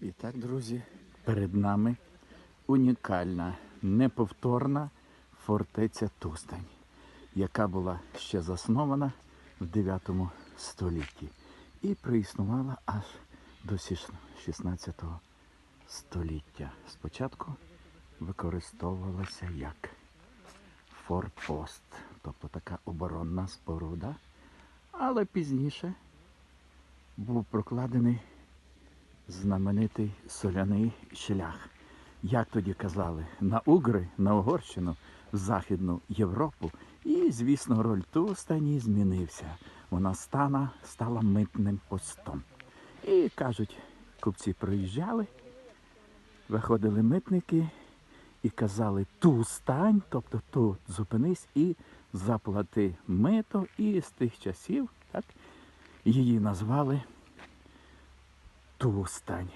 І так, друзі, перед нами унікальна, неповторна фортеця Тустань, яка була ще заснована в 9 столітті і проіснувала аж до 16 століття. Спочатку використовувалася як форпост, тобто така оборонна споруда, але пізніше був прокладений знаменитий соляний шлях. Як тоді казали, на Угри, на Угорщину, в Західну Європу. І, звісно, роль Тустані змінився. Вона стала, стала митним постом. І кажуть, купці приїжджали, виходили митники і казали ту стань, тобто тут зупинись і заплати мито. І з тих часів так, її назвали Тустань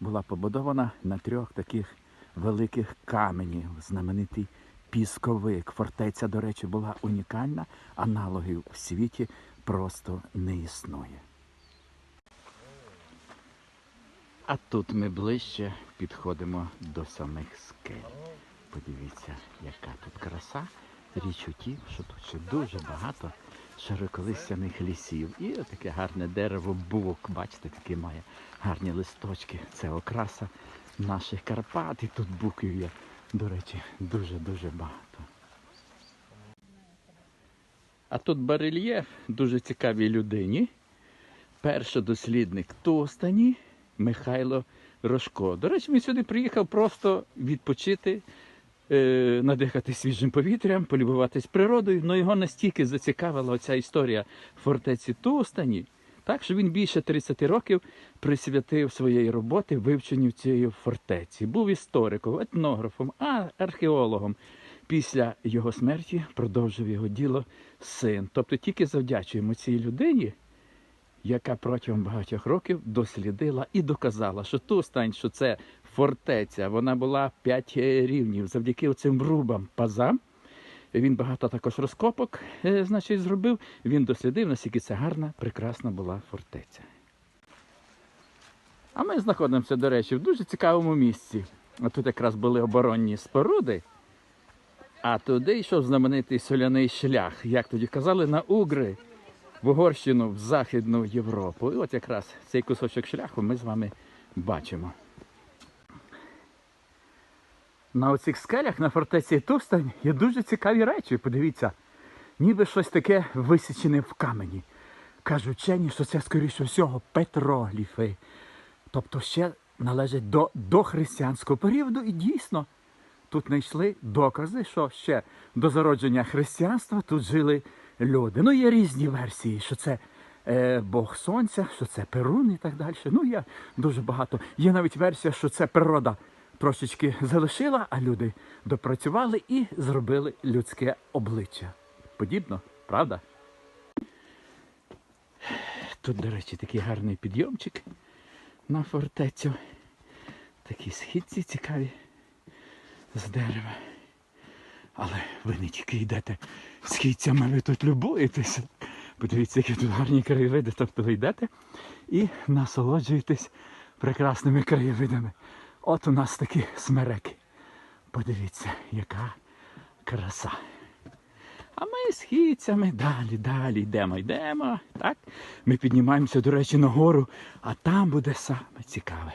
була побудована на трьох таких великих каменів. Знаменитий пісковик. Фортеця, до речі, була унікальна, аналогів в світі просто не існує. А тут ми ближче підходимо до самих скель. Подивіться, яка тут краса. Річ у тім, що тут ще дуже багато широколистяних лісів. І таке гарне дерево бук, бачите, таке має гарні листочки. Це окраса наших Карпат. І тут буків є, до речі, дуже-дуже багато. А тут барельєф дуже цікавій людині. Перший дослідник Тостані Михайло Рожко. До речі, він сюди приїхав просто відпочити, е, надихати свіжим повітрям, полюбуватись природою. але його настільки зацікавила оця історія фортеці Тостані, так що він більше 30 років присвятив своєї роботи вивченню цієї фортеці. Був істориком, етнографом, а археологом. Після його смерті продовжив його діло син. Тобто тільки завдячуємо цій людині, яка протягом багатьох років дослідила і доказала, що Тустань, що це фортеця, вона була п'ять е, рівнів завдяки цим врубам пазам. Він багато також розкопок е, значить, зробив. Він дослідив, наскільки це гарна, прекрасна була фортеця. А ми знаходимося, до речі, в дуже цікавому місці. А Тут якраз були оборонні споруди, а туди йшов знаменитий соляний шлях, як тоді казали, на Угри в Угорщину, в Західну Європу. І от якраз цей кусочок шляху ми з вами бачимо. На оцих скелях на фортеці Тустань є дуже цікаві речі. Подивіться, ніби щось таке висічене в камені. Кажуть вчені, що це, скоріше всього, петрогліфи. Тобто ще належать до, до християнського періоду, і дійсно тут знайшли докази, що ще до зародження християнства тут жили люди. Ну, є різні версії, що це е, Бог Сонця, що це Перун і так далі. Ну, є дуже багато. Є навіть версія, що це природа трошечки залишила, а люди допрацювали і зробили людське обличчя. Подібно, правда? Тут, до речі, такий гарний підйомчик на фортецю. Такі східці цікаві з дерева. Але ви не тільки йдете східцями, ви тут любуєтеся. Подивіться, які тут гарні краєвиди. Тобто ви йдете і насолоджуєтесь прекрасними краєвидами. От у нас такі смереки. Подивіться, яка краса. А ми східцями далі, далі йдемо, йдемо. Так? Ми піднімаємося, до речі, нагору, а там буде саме цікаве.